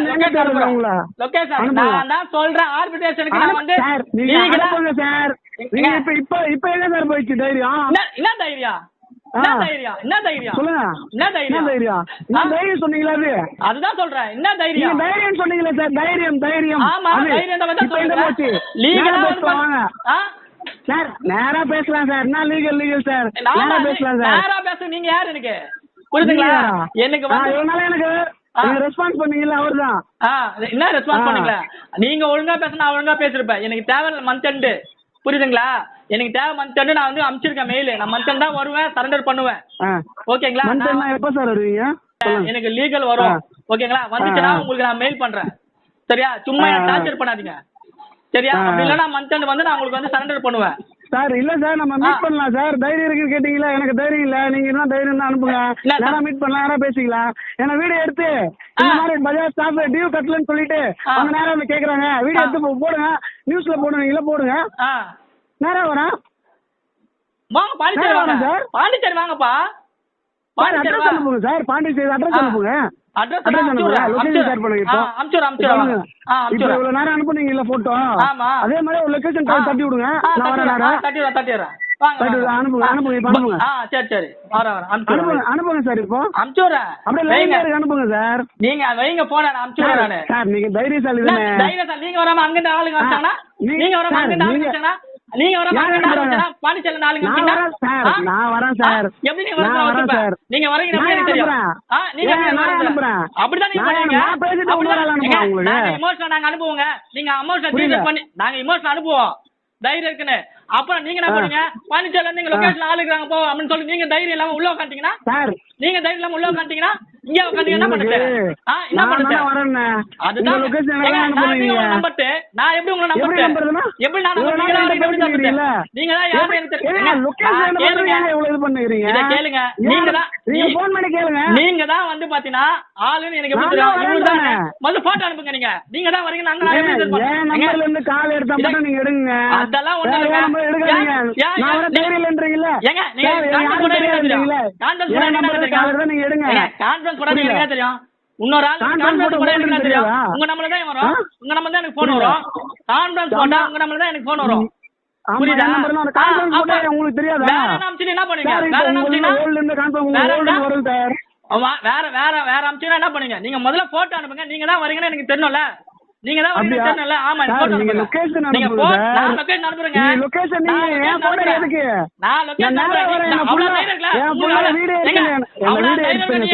location அனுப்புங்க. நான் தான் சொல்றேன். ஆர்பிட்ரேஷனுக்கு நான் வந்து சார் நீங்க அனுப்புங்க சார் நீங்க இப்ப இப்ப இப்ப எங்க சார் போயிடுச்சு? தைரியம்? என்ன தைரியம்? என்ன. தைரியம்? என்ன தைரியம்? சொல்லுங்க. என்ன தைரியம்? தைரியம்? என்ன? தைரியம் சொன்னீங்களா அது? அதுதான் சொல்றேன். என்ன நீங்க தைரியம் தைரியம் சொன்னீங்களே சார் தைரியம் தைரியம். ஆமா. தைரியம் போச்சு? லீகலா வாங்க. சார் நேரா பேசலாம் சார். என்ன லீகல் லீகல் சார்? நேரா பேசலாம் சார். நேரா பேச நீங்க யாரு எனக்கு? புரியுதுங்களா? எனக்கு வந்து எனக்கு ரெஸ்பான்ஸ் பண்ணீங்கல்ல அவர்தான். என்ன ரெஸ்பான்ஸ். பண்ணீங்களா? நீங்க ஒழுங்கா பேசினா ஒழுங்கா பேசிருப்பேன். எனக்கு தேவை மந்த் எண்டு புரியுதுங்களா? எனக்கு தேவை மந்த் நான் வந்து அனுப்பிச்சிருக்கேன் மெயில் நான் மந்த் தான் வருவேன் சரண்டர் பண்ணுவேன். ஓகேங்களா? எப்ப சார் வருவீங்க. எனக்கு லீகல் வரும். ஓகேங்களா? வந்துச்சுன்னா. உங்களுக்கு நான் மெயில் பண்றேன். சரியா? சும்மா. டார்ச்சர் பண்ணாதீங்க. சரியா. அப்படி இல்லைன்னா மந்த் வந்து நான் உங்களுக்கு வந்து சரண்டர் பண்ணுவேன். சார் இல்ல சார் நம்ம மீட். பண்ணலாம் சார். தைரியம் இருக்குன்னு கேட்டீங்களா? எனக்கு தைரியம் இல்ல. நீங்க என்ன தைரியம் தான் அனுப்புங்க. நேரா மீட் பண்ணலாம் நேரா பேசிக்கலாம். ஏன்னா வீடியோ எடுத்து இந்த. மாதிரி பஜாஜ் ஸ்டாஃப் டியூ கட்டலன்னு சொல்லிட்டு. அவங்க நேரா வந்து கேக்குறாங்க. வீடியோ. எடுத்து போடுங்க. நியூஸ்ல போடுவீங்களா போடுங்க நேரா வரேன். வாங்க பாண்டிச்சேரி வாங்க. சார். பாண்டிச்சேரி வாங்கப்பா. பாண்டிச்சேரி அட்ரஸ் அனுப்புங்க சார். பாண்டிச்சேரி அட்ரஸ். அனுப்புங்க. அதே மாதிரி ஒரு லொகேஷன். தட்டி விடுங்க. அனுப்புங்க, சரி இப்போ. அனுப்புங்க சார். நீங்க வைங்க போன நானு சார் நீங்க தைரியசாலி சார் நீங்க வராம அங்கிருந்து ஆளுங்க வந்தாங்கன்னா நீங்க வராம அங்கிருந்து ஆளுங்க நீங்க- வந்தாங்கன்னா நீங்க? வந்தாங்கன்னா பாண்டிச்சேரியில ஆளுங்க நான் வரேன் சார். எப்படி நீங்க வரேன்? சார். நீங்க வரீங்க எனக்கு தெரியும் நீங்க. அப்படிதான் நீங்க பண்ணுவீங்க. நாங்க இமோஷனல் நாங்க அனுப்புவோங்க நீங்க. டீச்சர் பண்ணி நாங்க இமோஷனல் அனுப்புவோம் தைரியம் இருக்குன்னு அப்புறம் நீங்க என்ன ஆ. பண்ணுவீங்க பாண்டிச்சேரியில இருந்து எங்க ஆ. லொகேஷன் ஆளு இருக்காங்க போ அப்படின்னு சொல்லி நீங்க தைரியம் இல்லாம உள்ள உட்காந்துட்டீங்கன்னா நீங்க தைரியம் இல்லாம உள்ள உட்காந்துட்டீங்கன்னா இங்க உட்காந்து என்ன பண்ணுது என்ன பண்ணுது அதுதான் நம்பட்டு? நான் எப்படி உங்களை நம்பட்டு? எப்படி நான் நீங்க தான் யாருன்னு எனக்கு தெரியும். கேளுங்க. நீங்க தான் நீங்க கேளுங்க. நீங்க தான் வந்து பாத்தீங்கன்னா ஆளுன்னு எனக்கு எப்படி தெரியும்? முதல்ல photo அனுப்புங்க நீங்க. நீங்க தான் வரீங்க, நாங்க. அதெல்லாம் ஒண்ணும் எடுக்காதீங்க. நான் வர தைரியம் இல்லைன்றீங்கல்ல? ஏங்க, நீங்க தெரியும். நீங்க எடுங்க. இன்னொரு ஆள் போட்டு உங்களுக்கு தெரியும். உங்க தான் வரும். உங்க number தான் எனக்கு புரியல. வரும். போட்டா ஆமா. உங்க number தான் எனக்கு phone வரும். புரியுதா? போட்டா உங்களுக்கு தெரியாதா? வேற என்ன அமிச்சுட்டு என்ன பண்ணுவீங்க? வேற வேற வேற வேற என்ன பண்ணுவீங்க? நீங்க முதல்ல photo அனுப்புங்க. நீங்க தான் வரீங்கன்னு எனக்கு தெரியணும்ல. நீங்க தான்? தெரியணும்ல. ஆமா, நீங்க சார். நான் location அனுப்புறேங்க. location நீங்க. எதுக்கு? நான் நேரா அனுப்புறேன். அவ்வளவு தைரியம்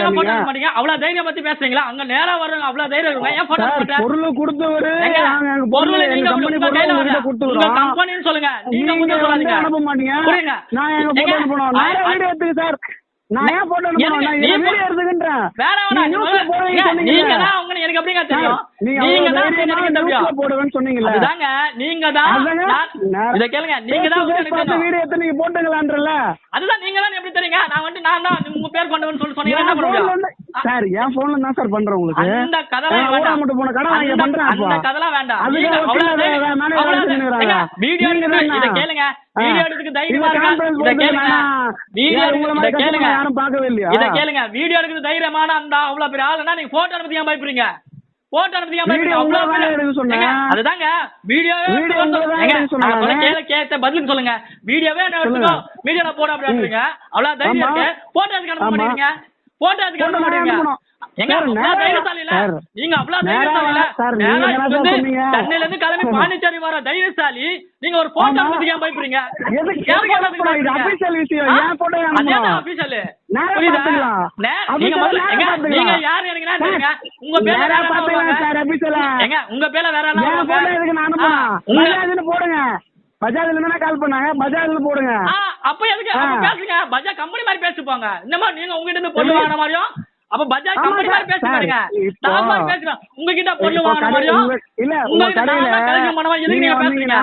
அவ்வளவு மாட்டீங்க. அவ்வளவு பத்தி பேசுறீங்களா? அங்க நேரா வருங்க. அவ்வளவு தைரியம் இருக்குங்க. ஏன்? பொருள் கொடுத்தவரு நாங்க பொருள் நீங்க உங்க பொருள். உங்க. கம்பெனின்னு சொல்லுங்க நீங்க மட்டும் சொல்லாதீங்க அனுப்ப மாட்டீங்க புரியுங்க நான் எங்க I- நான் I- வீடியோ சார் நான் ஏன் போட்டோ நான் வீடியோ எடுத்துக்கின்றேன் வேற நீங்க தான் எனக்கு எப்படிங்க தெரியும்? நீங்க தான் போடுவேன்னு சொன்னீங்கல்ல. அதுதாங்க நீங்க தான் இத கேளுங்க நீங்க தான். வீடியோ எடுத்து நீங்க போட்டுங்களான்றல அதுதான் நீங்க தான் எப்படி தெரியுங்க? நான் வந்து நான் தான் உங்க பேர் கொண்டவன் சொல்லி சொன்னீங்க என்ன என் சார் என் போன்ல தான் சார் பண்றேன் உங்களுக்கு அந்த வேண்டாம். போன கடை வாங்கி அந்த- பண்றேன். அந்த வேண்டாம். அதுக்கு அவ்வளவு வீடியோ? இத கேளுங்க. வீடியோ எடுக்கிறதுக்கு தைரியமா இருக்கா? இத கேளுங்க. வீடியோ இத கேளுங்க. யாரும் பார்க்கவே இல்லையா? இத கேளுங்க. வீடியோ எடுக்கிறது தைரியமான அந்த அவ்வளவு பெரிய ஆளுனா நீங்க போட்டோ அனுப்பி ஏன் பயப்படுறீங்க போட்டோ அனுப்பி ஏன் பயப்படுறீங்க அவ்வளவு. ஏங்க, அதுதாங்க வீடியோவே எடுத்து நானு. கேளு கேட்ட பதிலுக்கு சொல்லுங்க வீடியோவே. எடுத்துக்கோ வீடியோல போட அப்படி எடுத்துருங்க அவ்வளவு தைரியம். இருக்கு போட்டோ எதுக்கு அனுப்ப ஆமா. போட்டோ எதுக்கு அனுப்ப மாட்டீங்க. நீங்க அவ்வளவு நேரா- தைரியசாலி இல்ல? சார், நீங்க நேரா தானே இப்ப சார் வந்து சொன்னீங்க. சென்னையில இருந்து கிளம்பி பாண்டிச்சேரி வர தைரியசாலி நீங்க ஒரு போட்டோ ஏன் பயப்படுறீங்க? நீங்க யாரு எனக்கு? உங்க. ஏங்க, உங்க பேர்ல வேற போடுங்க. பஜாஜ்ல தானே கால் பண்ணாங்க? பஜாஜ்ல போடுங்க. அப்ப எதுக்கு. பேசுங்க. பஜாஜ் கம்பெனி மாதிரி போங்க இந்த மாதிரி நீங்க உங்ககிட்ட இருந்து பொருள் வாங்கின மாதிரியும் அப்ப பஜாஜ் கம்பெனி மாதிரி பேசி பாருங்க. நான் மாதிரி உங்ககிட்ட பொருள் வாங்கின மாதிரியும் இல்ல, உங்க கடையில கலெக்ஷன் எதுக்கு நீங்க பேசுறீங்க?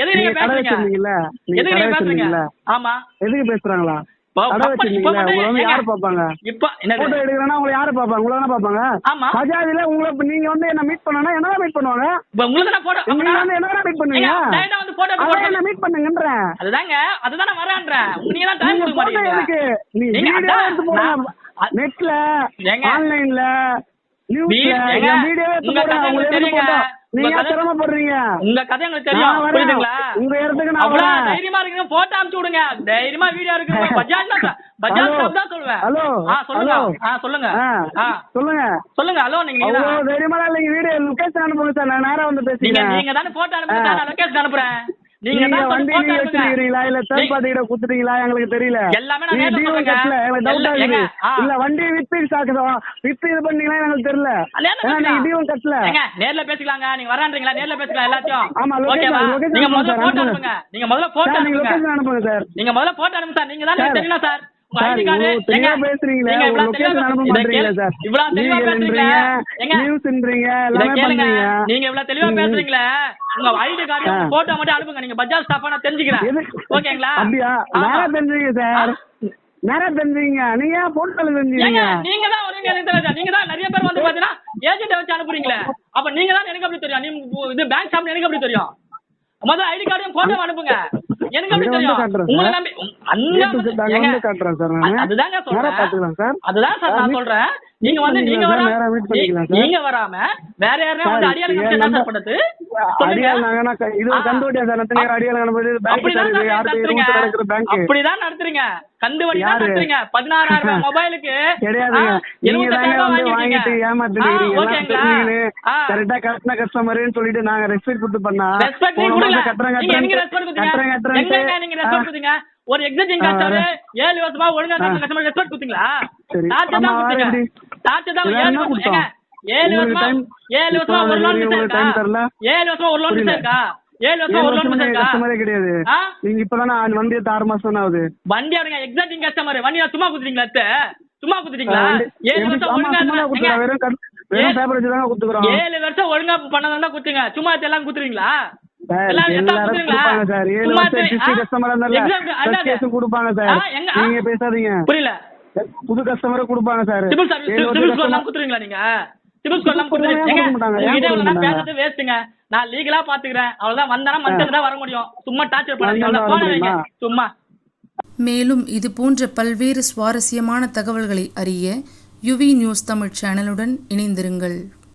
எதுக்கு நீங்க பேசுறீங்க? எதுக்கு நீங்க பேசுறீங்க. ஆமா. எதுக்கு பேசுறாங்களா? இப்போ போட்டோ எடுக்கிறேன்னா உங்களை யாரு பாப்பாங்க உங்களை தானே பாப்பாங்க பஜாஜ்ல உங்களை நீங்க வந்து என்ன மீட் பண்ணனா என்ன மீட் பண்ணுவாங்க. இப்போ உங்களுக்கு நான் போட்டோ நீங்க வந்து என்ன மீட் பண்ணுவீங்க? டைரக்டா வந்து போட்டோ எடுத்து அதான் போடுறேன் என்ன மீட் பண்ணுங்கன்றேன். அதுதாங்க அதுதானே வரேன்றேன் நீங்க தான் டைம் நீங்க கொடுக்க போட்டோ மாட்டீங்க எதுக்கு? நீ நீங்க வீடியோ அதான் எடுத்து போடுங்க. நான்- நெட்ல. ஆன்லைன்ல நியூஸ்ல வீடியோ எடுத்து உங்க போடுங்க. கதை உங்களை நீங்க சிரமப்படுறீங்க? உங்க கதை எங்களுக்கு தெரியும். புரியுதுங்களா? உங்க இடத்துக்கு நான் அவ்வளவு. தைரியமா இருக்குங்க. போட்டோ அமுச்சு விடுங்க. தைரியமா வீடியோ இருக்கு பஜாஜ் தான். பஜாஜ் தான் சொல்லுவேன். ஹலோ. ஆ சொல்லுங்க. ஆ சொல்லுங்க. ஆ, சொல்லுங்க. சொல்லுங்க. ஹலோ நீங்க. தைரியமா இல்லைங்க. வீடியோ லொகேஷன் அனுப்புங்க சார். நான் நேரா வந்து நீங்க பேசிக்கிறேன். நீங்க தானே போட்டோ அனுப்புங்க. நான் லொகேஷன் அனுப்புறேன். நீங்க வண்டி நீங்க வச்சிருக்கீங்களா இல்ல தேர்ட் பார்ட்டி கிட்ட குடுத்துட்டீங்களா? எங்களுக்கு தெரியல. எல்லாமே நான் சொல்றேங்க. கட்டல எனக்கு. இல்ல வண்டி வித்து சாக்குதோ? வித்து இது பண்ணீங்களா? எனக்கு தெரியல. நீங்க கட்டல. நேர்ல பேசிக்கலாங்க. நீங்க வரான்றீங்களா நேர்ல பேசிக்கலாம் எல்லாத்தையும். ஆமா, ஓகேவா நீங்க முதல்ல போட்டோ அனுப்புங்க. நீங்க முதல்ல போட்டோ நீங்க அனுப்புங்க. சார். நீங்க முதல்ல போட்டோ அனுப்புங்க சார். நீங்க தான் தெரியணும் சார்? நீங்க இவ்வளவு தெளிவா. பேசுறீங்களே. உங்க ஐடி கார்டு. போட்டோ மட்டும் அனுப்புங்க. நீங்க பஜாஜ் ஸ்டாஃபா நான் தெரிஞ்சுக்கிறேன்? ஓகேங்களா? அப்படியா. நேரா தெரிஞ்சுங்க சார். நேரா தெரிஞ்சுங்க? நீங்க போட்டோல தெரிஞ்சுங்க நீங்க தான் வருவீங்க நீங்க தான் நிறைய பேர் வந்து பாத்தீங்கன்னா ஏஜென்ட் வச்சு அனுப்புறீங்களே. அப்ப நீங்க தான் எனக்கு எப்படி தெரியும்? நீங்க இது பேங்க் ஸ்டாஃப் எனக்கு எப்படி தெரியும்? முதல்ல ஐடி கார்டையும் போட்டோ அனுப்புங்க. எனக்கு எப்படி தெரியும்? உங்களை. நம்பி அங்க அதுதாங்க சொல்றேன். அதுதான் சார். நான் சொல்றேன். நீங்க வந்து நீங்க வராம. நீங்க வராம வேற யாரையும் வந்து வச்சு என்ன சார் பண்ணது அடியாள் அடியாள் அப்படிதான் நடத்துறீங்க. கந்து வட்டி தான் யாரு? நடத்துறீங்க. பதினாறாயிரம் ரூபாய் மொபைலுக்கு. தெரிஞ்சுக்கின்னு கரெக்டா கட்டின கஸ்டமர்னு சொல்லிட்டு நாங்க ரெஸ்பெக்ட் கொடுத்து பண்ணா கட்டுறேன் கொடுத்தீங்க? கொடுத்தீங்க? ஒரு எக்ஸிஸ்டிங் கஸ்டமர் ஏழு வருஷமா ஒழுங்கா. கஸ்டமர் ரெஸ்பெக்ட் கொடுத்தீங்களா? சரி. டார்ச்சர் தான் கொடுத்தீங்க? டார்ச்சர் தான் ஏழு வருஷம் ஏழு ஏழு ஒரு லோன் மிஸ்? இருக்கா? ஏழு வருஷமா ஒரு லோன் மிஸ். இருக்கா ஏழு வருஷமா ஒரு லோன் மிஸ் நீங்க இருக்கா கஸ்டமரே கிடையாது? நீங்க இப்பதானே வண்டி ஆறு மாசம் ஆகுது? வண்டி அவருங்க எக்ஸாக்டிங் கஸ்டமர் வண்டி சும்மா குடுத்துட்டீங்களா? சும்மா குடுத்துட்டீங்களா? ஏழு வருஷம் ஒழுங்கா ஏழு வருஷம் ஒழுங்கா பண்ணதான் தான் குத்துங்க சும்மா எல்லாம் குத்துறீங்களா புரியல. புது கஸ்டமரை கொடுப்பாங்க சார். நீங்க? சிபில் ஸ்கோர் எல்லாம் மாட்டாங்க? பேசுறது வேஸ்ட்டுங்க நான் லீகலா பாத்துக்கிறேன். அவ்வளவுதான். வந்தானா மந்த்ல தான் வர முடியும். சும்மா டார்ச்சர் பண்ணாதீங்க? சும்மா. மேலும் இது போன்ற பல்வேறு சுவாரஸ்யமான தகவல்களை அறிய யுவி நியூஸ் தமிழ் சேனலுடன் இணைந்திருங்கள்.